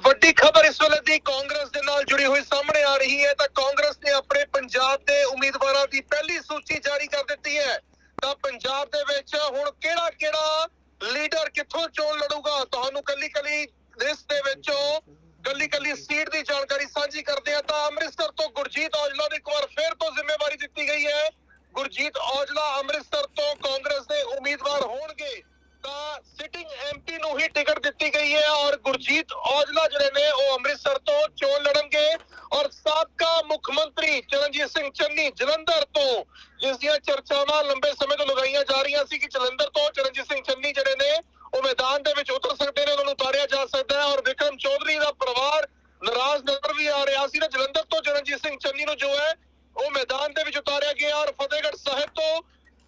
ਵੱਡੀ ਖਬਰ ਇਸ ਵੇਲੇ ਦੀ ਕਾਂਗਰਸ ਦੇ ਨਾਲ ਜੁੜੀ ਹੋਈ ਸਾਹਮਣੇ ਆ ਰਹੀ ਹੈ। ਤਾਂ ਕਾਂਗਰਸ ਨੇ ਆਪਣੇ ਪੰਜਾਬ ਦੇ ਉਮੀਦਵਾਰਾਂ ਦੀ ਪਹਿਲੀ ਸੂਚੀ ਜਾਰੀ ਕਰ ਦਿੱਤੀ ਹੈ। ਤਾਂ ਪੰਜਾਬ ਦੇ ਵਿੱਚ ਹੁਣ ਕਿਹੜਾ ਕਿਹੜਾ ਲੀਡਰ ਕਿੱਥੋਂ ਚੋਣ ਲੜੂਗਾ? ਤੁਹਾਨੂੰ ਕੱਲੀ ਕੱਲੀ ਲਿਸਟ ਦੇ ਵਿੱਚੋਂ ਕੱਲੀ ਕੱਲੀ ਸੀਟ ਦੀ ਜਾਣਕਾਰੀ ਸਾਂਝੀ ਕਰਦੇ ਆ ਤਾਂ ਅੰਮ੍ਰਿਤਸਰ ਤੋਂ ਗੁਰਜੀਤ ਔਜਲਾ ਨੂੰ ਇੱਕ ਵਾਰ ਫਿਰ ਤੋਂ ਜ਼ਿੰਮੇਵਾਰੀ ਦਿੱਤੀ ਗਈ ਹੈ। ਗੁਰਜੀਤ ਔਜਲਾ ਅੰਮ੍ਰਿਤਸਰ ਤੋਂ ਕਾਂਗਰਸ ਦੇ ਉਮੀਦਵਾਰ ਹੋਣਗੇ। ਤਾਂ ਸਿਟਿੰਗ ਐਮਪੀ ਨੂੰ ਹੀ ਟਿਕਟ ਦਿੱਤੀ ਗਈ ਹੈ ਔਰ ਗੁਰਜੀਤ ਔਜਲਾ ਜਿਹੜੇ ਨੇ ਉਹ ਅੰਮ੍ਰਿਤਸਰ ਤੋਂ ਚੋਣ ਲੜਨਗੇ ਔਰ ਸਾਬਕਾ ਮੁੱਖ ਮੰਤਰੀ ਚਰਨਜੀਤ ਸਿੰਘ ਚੰਨੀ ਜਲੰਧਰ ਤੋਂ, ਜਿਸ ਦੀਆਂ ਚਰਚਾਵਾਂ ਲੰਬੇ ਸਮੇਂ ਤੋਂ ਲਗਾਈਆਂ ਜਾ ਰਹੀਆਂ ਸੀ ਕਿ ਜਲੰਧਰ ਤੋਂ ਚਰਨਜੀਤ ਸਿੰਘ ਚੰਨੀ ਜਿਹੜੇ ਨੇ ਉਹ ਮੈਦਾਨ ਦੇ ਵਿੱਚ ਉਤਰ ਸਕਦੇ ਨੇ, ਉਹਨਾਂ ਨੂੰ ਉਤਾਰਿਆ ਜਾ ਸਕਦਾ ਹੈ ਔਰ ਵਿਕਰਮ ਚੌਧਰੀ ਦਾ ਪਰਿਵਾਰ ਨਾਰਾਜ਼ ਨਜ਼ਰ ਵੀ ਆ ਰਿਹਾ ਸੀ ਨਾ ਜਲੰਧਰ ਤੋਂ ਚਰਨਜੀਤ ਸਿੰਘ ਚੰਨੀ ਨੂੰ ਜੋ ਹੈ ਉਹ ਮੈਦਾਨ ਦੇ ਵਿੱਚ ਉਤਾਰਿਆ ਗਿਆ ਔਰ ਫਤਿਹਗੜ੍ਹ ਸਾਹਿਬ ਤੋਂ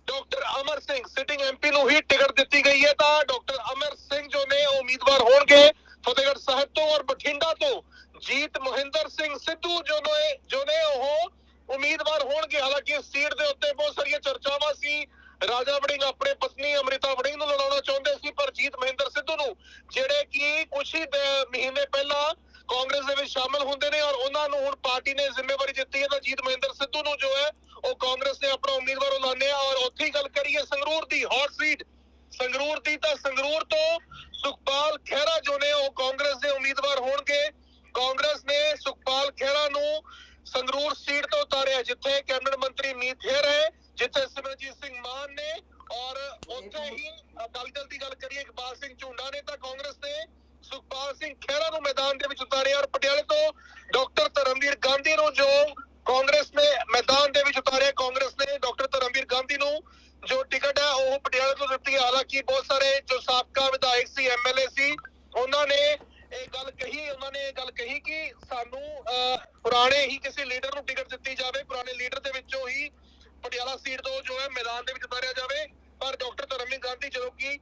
doctor Amar Singh sitting MP ਨੂੰ ਹੀ ਟਿਕਟ ਦਿੱਤੀ ਗਈ ਹੈ ਤਾਂ ਡਾਕਟਰ ਅਮਰ ਸਿੰਘ ਜੋ ਨੇ ਉਮੀਦਵਾਰ ਹੋਣਗੇ ਫਤਿਹਗੜ੍ਹ ਸਾਹਿਬ ਤੋਂ ਔਰ ਬਠਿੰਡਾ ਤੋਂ। ਜੀਤ ਮਹਿੰਦਰ ਸਿੰਘ ਸਿੱਧੂ ਜੋ ਨੇ ਜੋ ਨੇ ਉਹ ਉਮੀਦਵਾਰ ਹੋਣਗੇ। ਹਾਲਾਂਕਿ ਇਸ ਸੀਟ ਦੇ ਉੱਤੇ ਬਹੁਤ ਸਾਰੀਆਂ ਚਰਚਾਵਾਂ ਸੀ। ਰਾਜਾ ਵੜਿੰਗ ਆਪਣੇ ਪਤਨੀ ਅਮ੍ਰਿਤਾ ਵੜਿੰਗ ਨੂੰ ਲੜਾਉਣਾ ਚਾਹੁੰਦੇ ਸੀ, ਪਰ ਜੀਤ ਮਹਿੰਦਰ ਸਿੱਧੂ ਨੂੰ ਜਿਹੜੇ ਕਿ ਕੁਝ ਹੀ ਮਹੀਨੇ ਪਹਿਲਾਂ ਕਾਂਗਰਸ ਦੇ ਵਿੱਚ ਸ਼ਾਮਲ ਹੁੰਦੇ ਨੇ ਔਰ ਉਹਨਾਂ ਨੂੰ ਹੁਣ ਪਾਰਟੀ ਨੇ ਜ਼ਿੰਮੇਵਾਰੀ ਦਿੱਤੀ ਹੈ ਤਾਂ ਜੀਤ ਮਹਿੰਦਰ ਸਿੱਧੂ ਨੂੰ ਜੋ ਹੈ ਉਹ ਕਾਂਗਰਸ ਨੇ ਆਪਣਾ ਉਮੀਦਵਾਰ ਐਲਾਨਿਆ ਔਰ ਉੱਥੇ ਹੀ ਗੱਲ ਕਰੀਏ ਸੰਗਰੂਰ ਦੀ ਹੌਟ ਸੀਟ ਸੰਗਰੂਰ ਦੀ ਤਾਂ ਸੰਗਰੂਰ ਤੋਂ ਸੁਖਪਾਲ ਖਹਿਰਾ ਜੋ ਨੇ ਉਹ ਕਾਂਗਰਸ ਦੇ ਉਮੀਦਵਾਰ ਹੋਣਗੇ। ਕਾਂਗਰਸ ਨੇ ਸੁਖਪਾਲ ਖਹਿਰਾ ਨੂੰ ਸੰਗਰੂਰ ਸੀਟ ਤੋਂ ਉਤਾਰਿਆ, ਜਿੱਥੇ ਕੈਬਨਿਟ ਮੰਤਰੀ ਮੀਤ ਹੇਰ ਹੈ, ਜਿੱਥੇ ਸਿਮਰਜੀਤ ਸਿੰਘ ਮਾਨ ਨੇ ਔਰ ਉੱਥੇ ਹੀ ਅਕਾਲੀ ਦਲ ਦੀ ਗੱਲ ਕਰੀਏ, ਇਕਬਾਲ ਸਿੰਘ ਝੁੰਡਾ ਨੇ ਤਾਂ ਕਾਂਗਰਸ ਨੇ ਸੁਖਪਾਲ ਸਿੰਘ ਖਹਿਰਾ ਨੂੰ ਮੈਦਾਨ ਦੇ ਵਿੱਚ ਉਤਾਰਿਆ ਔਰ ਪਟਿਆਲੇ ਤੋਂ ਡਾਕਟਰ ਧਰਮਵੀਰ ਗਾਂਧੀ ਨੂੰ ਜੋ ਕਾਂਗਰਸ ਨੇ ਮੈਦਾਨ ਦੇ ਵਿੱਚ ਉਤਾਰਿਆ ਕਾਂਗਰਸ ਨੇ ਡਾਕਟਰ ਧਰਮਵੀਰ ਗਾਂਧੀ ਨੂੰ ਜੋ ਟਿਕਟ ਹੈ ਉਹ ਪਟਿਆਲੇ ਤੋਂ ਦਿੱਤੀ। ਹਾਲਾਂਕਿ ਬਹੁਤ ਸਾਰੇ ਜੋ ਸਾਬਕਾ ਵਿਧਾਇਕ ਸੀ ਐਮਐਲਏ ਸੀ ਉਹਨਾਂ ਨੇ ਇਹ ਗੱਲ ਕਹੀ ਉਹਨਾਂ ਨੇ ਇਹ ਗੱਲ ਕਹੀ ਕਿ ਸਾਨੂੰ ਅਹ, ਪੁਰਾਣੇ ਹੀ ਕਿਸੇ ਲੀਡਰ ਨੂੰ ਟਿਕਟ ਦਿੱਤੀ ਜਾਵੇ। ਪੁਰਾਣੇ ਲੀਡਰ ਦੇ ਵਿੱਚੋਂ ਹੀ ਪਟਿਆਲਾ ਸੀਟ ਤੋਂ ਜੋ ਹੈ ਮੈਦਾਨ ਦੇ ਵਿੱਚ ਉਤਾਰਿਆ ਜਾਵੇ। ਪਰ ਡਾਕਟਰ ਧਰਮਵੀਰ ਗਾਂਧੀ ਜਦੋਂ ਕਿ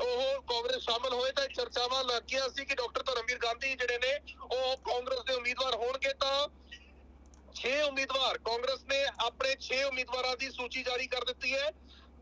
ਉਹ ਕਾਂਗਰਸ ਸ਼ਾਮਲ ਹੋਏ ਤਾਂ ਚਰਚਾਵਾਂ ਲੱਗੀਆਂ ਸੀ ਕਿ ਡਾਕਟਰ ਧਰਮਵੀਰ ਗਾਂਧੀ ਜਿਹੜੇ ਨੇ ਉਹ ਕਾਂਗਰਸ ਦੇ ਉਮੀਦਵਾਰ ਹੋਣਗੇ ਤਾਂ 6 ਉਮੀਦਵਾਰ ਕਾਂਗਰਸ ਨੇ ਆਪਣੇ 6 ਉਮੀਦਵਾਰਾਂ ਦੀ ਸੂਚੀ ਜਾਰੀ ਕਰ ਦਿੱਤੀ ਹੈ।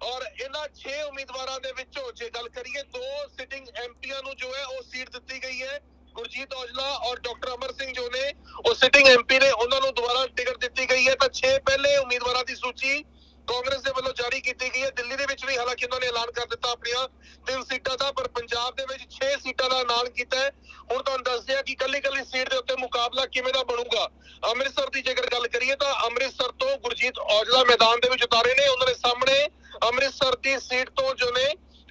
ਔਰ ਇਹਨਾਂ 6 ਉਮੀਦਵਾਰਾਂ ਦੇ ਵਿੱਚੋਂ ਜੇ ਗੱਲ ਕਰੀਏ, ਦੋ ਸਿਟਿੰਗ ਐਮਪੀਆਂ ਨੂੰ ਜੋ ਹੈ ਉਹ ਸੀਟ ਦਿੱਤੀ ਗਈ ਹੈ। ਗੁਰਜੀਤ ਔਜਲਾ ਔਰ ਡਾਕਟਰ ਅਮਰ ਸਿੰਘ ਜੋ ਨੇ, ਉਹ ਸਿਟਿੰਗ ਐਮਪੀ ਨੇ, ਉਹਨਾਂ ਨੂੰ ਦੁਬਾਰਾ ਟਿਕਟ ਦਿੱਤੀ ਗਈ ਹੈ। ਤਾਂ 6 ਪਹਿਲੇ ਉਮੀਦਵਾਰਾਂ ਦੀ ਸੂਚੀ ਕਾਂਗਰਸ ਦੇ ਵੱਲੋਂ ਜਾਰੀ ਕੀਤੀ ਗਈ ਹੈ। ਦਿੱਲੀ ਦੇ ਵਿੱਚ ਵੀ ਹਾਲਾਂਕਿ ਉਹਨਾਂ ਨੇ ਐਲਾਨ ਕਰ ਦਿੱਤਾ ਆਪਣੀਆਂ ਤਿੰਨ ਸੀਟਾਂ ਦਾ, ਪਰ ਪੰਜਾਬ ਦੇ ਵਿੱਚ 6 ਸੀਟਾਂ ਦਾ ਐਲਾਨ ਕੀਤਾ ਹੈ। ਹੁਣ ਤੁਹਾਨੂੰ ਦੱਸਦੇ ਆ ਕਿ ਕੱਲੀ ਕੱਲੀ ਸੀਟ ਦੇ ਉੱਤੇ ਮੁਕਾਬਲਾ ਕਿਵੇਂ ਦਾ ਬਣੂਗਾ? ਅੰਮ੍ਰਿਤਸਰ ਦੀ ਜੇਕਰ ਗੱਲ ਕਰੀਏ ਤਾਂ ਅੰਮ੍ਰਿਤਸਰ ਤੋਂ ਗੁਰਜੀਤ ਔਜਲਾ ਮੈਦਾਨ ਦੇ ਵਿੱਚ ਉਤਾਰੇ ਨੇ। ਉਹਨਾਂ ਨੇ ਸੀਟ ਤੋਂ ਜੋ ਨੇ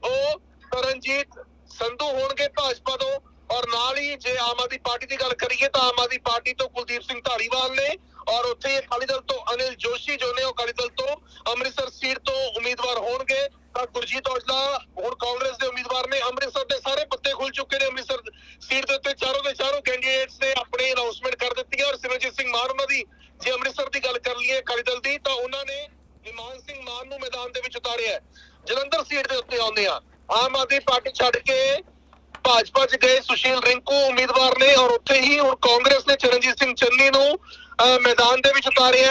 ਉਹ ਤਰਨਜੀਤ ਸੰਧੂ ਹੋਣਗੇ ਭਾਜਪਾ ਤੋਂ ਔਰ ਨਾਲ ਹੀ ਜੇ ਆਮ ਆਦਮੀ ਪਾਰਟੀ ਦੀ ਗੱਲ ਕਰੀਏ ਤਾਂ ਆਮ ਆਦਮੀ ਪਾਰਟੀ ਤੋਂ ਕੁਲਦੀਪ ਸਿੰਘ ਧਾਲੀਵਾਲ ਨੇ ਔਰ ਉੱਥੇ ਹੀ ਅਕਾਲੀ ਦਲ ਤੋਂ ਅਨਿਲ ਜੋਸ਼ੀ ਜੋ ਨੇ ਉਹ ਅਕਾਲੀ ਦਲ ਤੋਂ ਅੰਮ੍ਰਿਤਸਰ ਸੀਟ ਤੋਂ ਉਮੀਦਵਾਰ ਹੋਣਗੇ। ਤਾਂ ਗੁਰਜੀਤ ਔਜਲਾ ਹੁਣ ਕਾਂਗਰਸ ਦੇ ਉਮੀਦਵਾਰ ਨੇ। ਅੰਮ੍ਰਿਤਸਰ ਦੇ ਸਾਰੇ ਪੱਤੇ ਖੁੱਲ ਚੁੱਕੇ ਨੇ। ਅੰਮ੍ਰਿਤਸਰ ਸੀਟ ਦੇ ਉੱਤੇ ਚਾਰੋਂ ਦੇ ਚਾਰੋਂ ਕੈਂਡੀਡੇਟਸ ਨੇ ਆਪਣੀ ਅਨਾਉਂਸਮੈਂਟ ਕਰ ਦਿੱਤੀ ਹੈ। ਔਰ ਸਿਮਰਜੀਤ ਸਿੰਘ ਮਾਨ ਉਹਨਾਂ ਦੀ ਜੇ ਅੰਮ੍ਰਿਤਸਰ ਦੀ ਗੱਲ ਕਰ ਲਈਏ ਅਕਾਲੀ ਦਲ ਦੀ, ਤਾਂ ਉਹਨਾਂ ਨੇ ਇਮਾਨ ਸਿੰਘ ਮਾਨ ਨੂੰ ਮੈਦਾਨ ਦੇ ਵਿੱਚ ਉਤਾਰਿਆ ਹੈ। ਜਲੰਧਰ ਸੀਟ ਦੇ ਉੱਤੇ ਆਉਂਦੇ ਆ ਆਮ ਆਦਮੀ ਪਾਰਟੀ ਛੱਡ ਕੇ ਭਾਜਪਾ 'ਚ ਗਏ ਸੁਸ਼ੀਲ ਰਿੰਕੂ ਉਮੀਦਵਾਰ ਨੇ ਔਰ ਉੱਥੇ ਹੀ ਹੁਣ ਕਾਂਗਰਸ ਨੇ ਚਰਨਜੀਤ ਸਿੰਘ ਚੰਨੀ ਨੂੰ ਅਹ, ਮੈਦਾਨ ਦੇ ਵਿੱਚ ਉਤਾਰਿਆ।